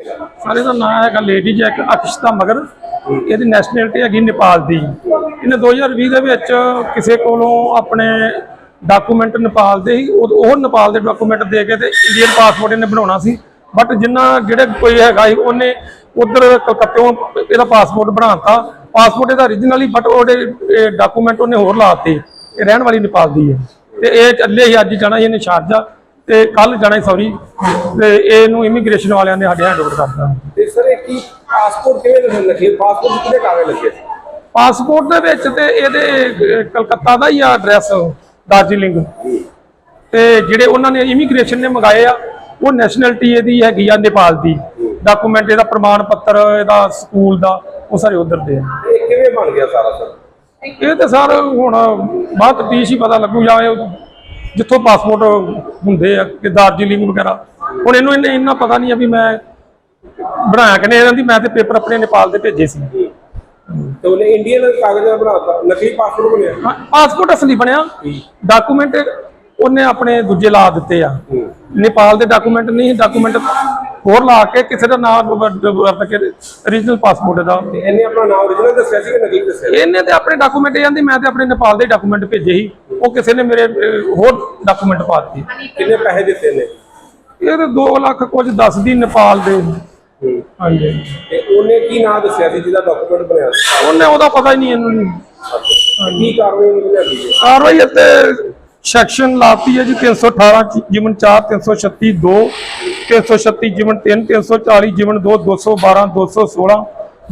ਸਾਰੇ ਦਾ ਨਾਮ ਹੈਗਾ ਲੇਡੀ ਜੈਕ ਅਕਸ਼ਤਾ ਮਗਰ, ਇਹਦੀ ਨੈਸ਼ਨੈਲਿਟੀ ਹੈਗੀ ਨੇਪਾਲ ਦੀ। ਇਹਨੇ 2020 ਦੇ ਵਿੱਚ ਕਿਸੇ ਕੋਲੋਂ ਆਪਣੇ ਡਾਕੂਮੈਂਟ ਨੇਪਾਲ ਦੇ ਹੀ, ਉਹ ਨੇਪਾਲ ਦੇ ਡਾਕੂਮੈਂਟ ਦੇ ਕੇ ਤੇ ਇੰਡੀਅਨ ਪਾਸਪੋਰਟ ਇਹਨੇ ਬਣਾਉਣਾ ਸੀ। ਬਟ ਜਿੰਨਾ ਜਿਹੜੇ ਕੋਈ ਹੈਗਾ ਸੀ, ਉਹਨੇ ਉਧਰ ਕਲਕੱਤੇੋਂ ਇਹਦਾ ਪਾਸਪੋਰਟ ਬਣਾਤਾ ਪਾਸਪੋਰਟ ਇਹਦਾ origignal ਹੀ ਬਟ ਉਹਦੇ ਡਾਕੂਮੈਂਟ ਉਹਨੇ ਹੋਰ ਲਾਤੇ ਇਹ ਰਹਿਣ ਵਾਲੀ ਨੇਪਾਲ ਦੀ ਹੈ। ਤੇ ਇਹ ਚੱਲੇ ਹੀ ਅੱਜ ਜਾਣਾ ਸੀ ਇਹਨੇ ਸ਼ਾਰਜਾ। ਤੇ ਕੱਲ ਜਾਣਾ ਸੌਰੀ ਤੇ ਇਹਨੂੰ ਇਮੀਗ੍ਰੇਸ਼ਨ ਵਾਲਿਆਂ ਨੇ ਸਾਡੇ ਹੈਂਡਓਵਰ ਕਰਤਾ ਤੇ ਸਰ ਇਹ ਕੀ ਪਾਸਪੋਰਟ ਕਿਵੇਂ ਲੱਗੇ ਲੱਗੇ? ਪਾਸਪੋਰਟ ਕਿਹਦੇ ਕਾਗਜ਼ ਲੱਗੇ ਪਾਸਪੋਰਟ ਦੇ ਵਿੱਚ ਤੇ ਇਹਦੇ ਕਲਕੱਤਾ ਦਾ ਹੀ ਆ ਐਡਰੈਸ ਦਾਰਜੀਲਿੰਗ ਤੇ ਜਿਹੜੇ ਉਹਨਾਂ ਨੇ ਇਮੀਗ੍ਰੇਸ਼ਨ ਨੇ ਮੰਗਾਏ ਆ ਉਹ ਨੈਸ਼ਨੈਲਿਟੀ ਇਹਦੀ ਹੈਗੀ ਆ ਨੇਪਾਲ ਦੀ। ਡਾਕੂਮੈਂਟ ਇਹਦਾ ਪ੍ਰਮਾਣ ਪੱਤਰ ਇਹਦਾ ਸਕੂਲ ਦਾ ਉਹ ਸਾਰੇ ਉਧਰ ਦੇ ਆ। ਇਹ ਕਿਵੇਂ ਬਣ ਗਿਆ ਸਾਰਾ ਸਰ? ਇਹ ਤੇ ਸਰ ਹੁਣ ਬਾਅਦ ਤਫਤੀਸ਼ ਹੀ ਪਤਾ ਲੱਗੂ ਜਾਂ ਜਿੱਥੋਂ ਪਾਸਪੋਰਟ ਹੁੰਦੇ ਆ ਕਿ ਦਾਰਜੀਲਿੰਗ ਵਗੈਰਾ। ਹੁਣ ਇਹਨੂੰ ਇਹਨੇ ਇੰਨਾ ਪਤਾ ਨਹੀਂ ਆ ਵੀ ਮੈਂ ਬਣਾਇਆ ਕਿ ਨਹੀਂ। ਇਹਨਾਂ ਦੀ ਮੈਂ ਤੇ ਪੇਪਰ ਆਪਣੇ ਨੇਪਾਲ ਦੇ ਭੇਜੇ ਸੀ। ਤੇ ਉਹਨੇ ਇੰਡੀਅਨ ਕਾਗਜ਼ ਦਾ ਬਣਾਤਾ ਨਕਲੀ ਪਾਸਪੋਰਟ ਬਣਿਆ। ਪਾਸਪੋਰਟ ਅਸਲੀ ਬਣਿਆ। ਡਾਕੂਮੈਂਟ ਉਹਨੇ ਆਪਣੇ ਦੂਜੇ ਲਾ ਦਿੱਤੇ ਆ। ਨੇਪਾਲ ਦੇ ਡਾਕੂਮੈਂਟ ਨਹੀਂ ਡਾਕੂਮੈਂਟ ਹੋਰ ਲਾ ਕੇ ਕਿਸੇ ਦਾ ਨਾਮ ਵਰਤ ਕੇ origignal ਪਾਸਪੋਰਟ ਦਾ। ਤੇ ਇਹਨੇ ਆਪਣਾ ਨਾਮ origignal ਦੱਸਿਆ ਸੀ ਕਿ ਨਕਲੀ ਦੱਸਿਆ ਇਹਨੇ ਤੇ ਆਪਣੇ ਡਾਕੂਮੈਂਟ ਜਾਂਦੀ ਮੈਂ ਤੇ ਆਪਣੇ ਨੇਪਾਲ ਦੇ ਡਾਕੂਮੈਂਟ ਭੇਜੇ ਸੀ। ਉਹ ਕਿਸੇ ਨੇ ਮੇਰੇ ਹੋਰ ਡਾਕੂਮੈਂਟ ਪਾ ਦਿੱਤੇ। ਕਿੰਨੇ ਪੈਸੇ ਦਿੱਤੇ ਨੇ? ਇਹ ਤੇ 2 ਲੱਖ ਕੁਝ ਦੱਸਦੀ ਨੇਪਾਲ ਦੇ। ਹਾਂਜੀ। ਤੇ ਉਹਨੇ ਕੀ ਨਾਮ ਦੱਸਿਆ ਸੀ ਜਿਹਦਾ ਡਾਕੂਮੈਂਟ ਬਣਿਆ ਸੀ? ਉਹਨੇ ਉਹਦਾ ਪਤਾ ਹੀ ਨਹੀਂ ਇਹਨੂੰ। ਤੇ ਕੀ ਕਾਰਵਾਈ ਉਹਨੇ ਹੈ ਕਾਰਵਾਈ ਅਤੇ ਸੈਕਸ਼ਨ ਲਾਤੀ ਹੈ ਜੀ 318 ਚ- ਜਿਮਨ 4 336 2 336 ਜਿਮਨ 3 340 ਜਿਮਨ 2 212 216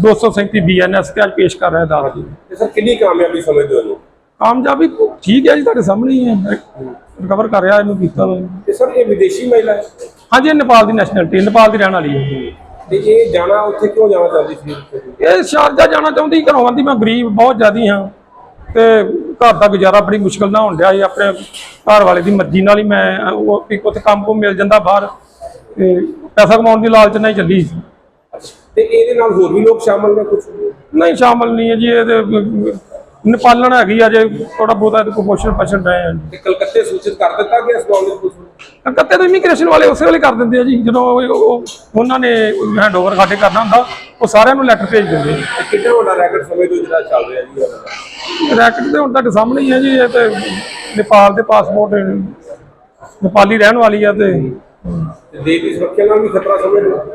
237 ਬੀਐਨਐਸ ਤੇ ਅੱਜ ਪੇਸ਼ ਕਰ ਰਿਹਾ ਅਦਾਲਤ ਤੇ ਸਰ ਕਿੰਨੀ ਕਾਮਯਾਬੀ ਸਮਝਦੇ ਹੋ ਇਹਨੂੰ? ਕਾਮਯਾਬੀ ਠੀਕ ਹੈ ਜੀ ਤੁਹਾਡੇ ਸਾਹਮਣੇ ਹੀ ਹੈ। ਰਿਕਵਰ ਕਰ ਰਿਹਾ ਇਹਨੂੰ ਕੀਤਾ। ਤੇ ਸਰ ਇਹ ਵਿਦੇਸ਼ੀ ਮਹਿਲਾ ਹੈ? ਹਾਂਜੀ ਇਹ ਨੇਪਾਲ ਦੀ ਨੈਸ਼ਨੈਲਿਟੀ ਨੇਪਾਲ ਦੀ ਰਹਿਣ ਵਾਲੀ ਹੈ। ਤੇ ਇਹ ਜਾਣਾ ਉੱਥੇ ਕਿਉਂ ਜਾਣਾ ਚਾਹੁੰਦੀ ਸੀ? ਇਹ ਸ਼ਾਰਜਾ ਜਾਣਾ ਚਾਹੁੰਦੀ ਘਰੋਂ ਆਂਦੀ ਮੈਂ ਗਰੀਬ ਬਹੁਤ ਜ਼ਿਆਦੀ ਹਾਂ। ਤੇ ਘਰ ਦਾ ਗੁਜ਼ਾਰਾ ਬੜੀ ਮੁਸ਼ਕਲ ਨਾਲ ਡਿਆ ਸੀ। ਆਪਣੇ ਘਰ ਵਾਲੇ ਦੀ ਮਰਜ਼ੀ ਨਾਲ ਹੀ ਮੈਂ ਉਹ ਇੱਕ ਉੱਥੇ ਕੰਮ ਕੋ ਮਿਲ ਜਾਂਦਾ ਬਾਹਰ ਤੇ ਪੈਸਾ ਕਮਾਉਣ ਦੀ ਲਾਲਚ ਨਾਲ ਹੀ ਚੱਲੀ ਸੀ। ਤੇ ਇਹਦੇ ਨਾਲ ਹੋਰ ਵੀ ਲੋਕ ਸ਼ਾਮਲ ਨੇ ਕੁਝ ਨਹੀਂ ਸ਼ਾਮਲ ਨਹੀਂ ਹੈ ਜੀ ਇਹਦੇ ਨੇਪਾਲਣ ਹੈਗੀ ਆ ਜੇ ਥੋੜਾ ਬਹੁਤਾ ਇਹਦੇ ਕੋ ਪੋਸ਼ਣ ਪਛਣ ਰਹੇ ਆ। ਤੇ ਕਲਕੱਤੇ ਸੂਚਿਤ ਕਰ ਦਿੱਤਾ ਗਿਆ ਇਸ ਮਾਮਲੇ ਨੂੰ ਕੱਤੇ ਤੋਂ ਇਮੀਗ੍ਰੇਸ਼ਨ ਵਾਲੇ ਉਸੇ ਵੇਲੇ ਕਰ ਦਿੰਦੇ ਆ ਜੀ ਜਦੋਂ ਉਹ- ਉਹ- ਉਹਨਾਂ ਨੇ ਹੈਂਡਓਵਰ ਸਾਡੇ ਕਰਨਾ ਹੁੰਦਾ ਉਹ ਸਾਰਿਆਂ ਨੂੰ ਲੈਟਰ ਭੇਜ ਦਿੰਦੇ ਆ। ਤੇ ਕਿੰਨਾ ਵੱਡਾ ਰੈਕਟ ਸਮਝਦੇ ਹੋ ਜਿਹੜਾ ਚੱਲ ਰਿਹਾ ਜੀ? ਰੈਕਟ ਤੇ ਹੁਣ ਤੁਹਾਡੇ ਸਾਹਮਣੇ ਹੀ ਹੈ ਜੀ ਇਹ ਤੇ ਨੇਪਾਲ ਦੇ ਪਾਸਪੋਰਟ ਨੇਪਾਲੀ ਰਹਿਣ ਵਾਲੀ ਆ ਤੇ। ਦੇਸ਼ ਦੀ ਸੁਰੱਖਿਆ ਨਾਲ ਵੀ ਖਤਰਾ ਸਮਝਦੇ ਹੋ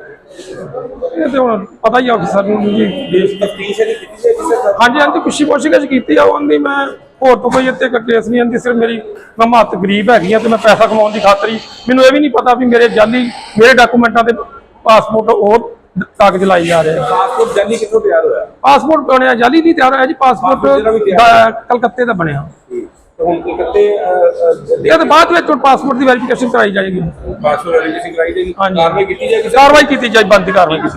ਇਹ ਤੇ ਹੁਣ ਪਤਾ ਹੀ ਆ ਅਫਸਰ ਨੂੰ ਜੀ। ਦੇਸ਼ ਤਫਤੀਸ਼ ਕੀਤੀ ਜਾਏਗੀ ਸਰ? ਹਾਂਜੀ ਹਾਂਜੀ ਪੁੱਛੀ ਪੁੱਛਗਿੱਛ ਕੀਤੀ ਆ ਉਹ ਆਂਦੀ ਮੈਂ ਹੋਰ ਤੋਂ ਕੋਈ ਇੱਥੇ ਕੇਸ ਨਹੀਂ ਆਂਦੀ ਸਿਰਫ ਮੇਰੀ ਮੈਂ ਮਹੱਤ ਗਰੀਬ ਹੈਗੀ ਆ ਤੇ ਮੈਂ ਪੈਸਾ ਕਮਾਉਣ ਦੀ ਖਾਤਰ ਹੀ। ਮੈਨੂੰ ਇਹ ਵੀ ਨਹੀਂ ਪਤਾ ਵੀ ਮੇਰੇ ਜਾਲੀ ਮੇਰੇ ਡਾਕੂਮੈਂਟਾਂ ਤੇ ਪਾਸਪੋਰਟ ਹੋਰ ਕਾਗਜ਼ ਲਾਈ ਜਾ ਰਹੇ ਆ। ਪਾਸਪੋਰਟ ਜਾਨੀ ਕਿੱਥੋਂ ਤਿਆਰ ਹੋਇਆ? ਪਾਸਪੋਰਟ ਬਣਿਆ ਜਾਲੀ ਨਹੀਂ ਤਿਆਰ ਹੋਇਆ ਜੀ ਪਾਸਪੋਰਟ ਜਿਹੜਾ ਵੀ ਪਾਸਪੋਰਟ ਤਿਆਰ ਦਾ ਕਲਕੱਤੇ ਦਾ ਬਣਿਆ। ਤੇ ਹੁਣ ਕਲਕੱਤੇ ਇਹ ਤੇ ਬਾਅਦ ਵਿੱਚ ਪਾਸਪੋਰਟ ਦੀ ਵੈਰੀਫਿਕੇਸ਼ਨ ਕਰਾਈ ਜਾਏਗੀ। ਪਾਸਪੋਰਟ ਵੈਰੀਫਿਕੇਸ਼ਨ ਕਰਾਈ ਜਾਏਗੀ। ਹਾਂਜੀ। ਕਾਰਵਾਈ ਕੀਤੀ ਜਾਏਗੀ ਸਰ? ਕਾਰਵਾਈ ਕੀਤੀ ਜਾਏ ਬੰਦ ਕਾਰਵਾਈ ਕੀਤੀ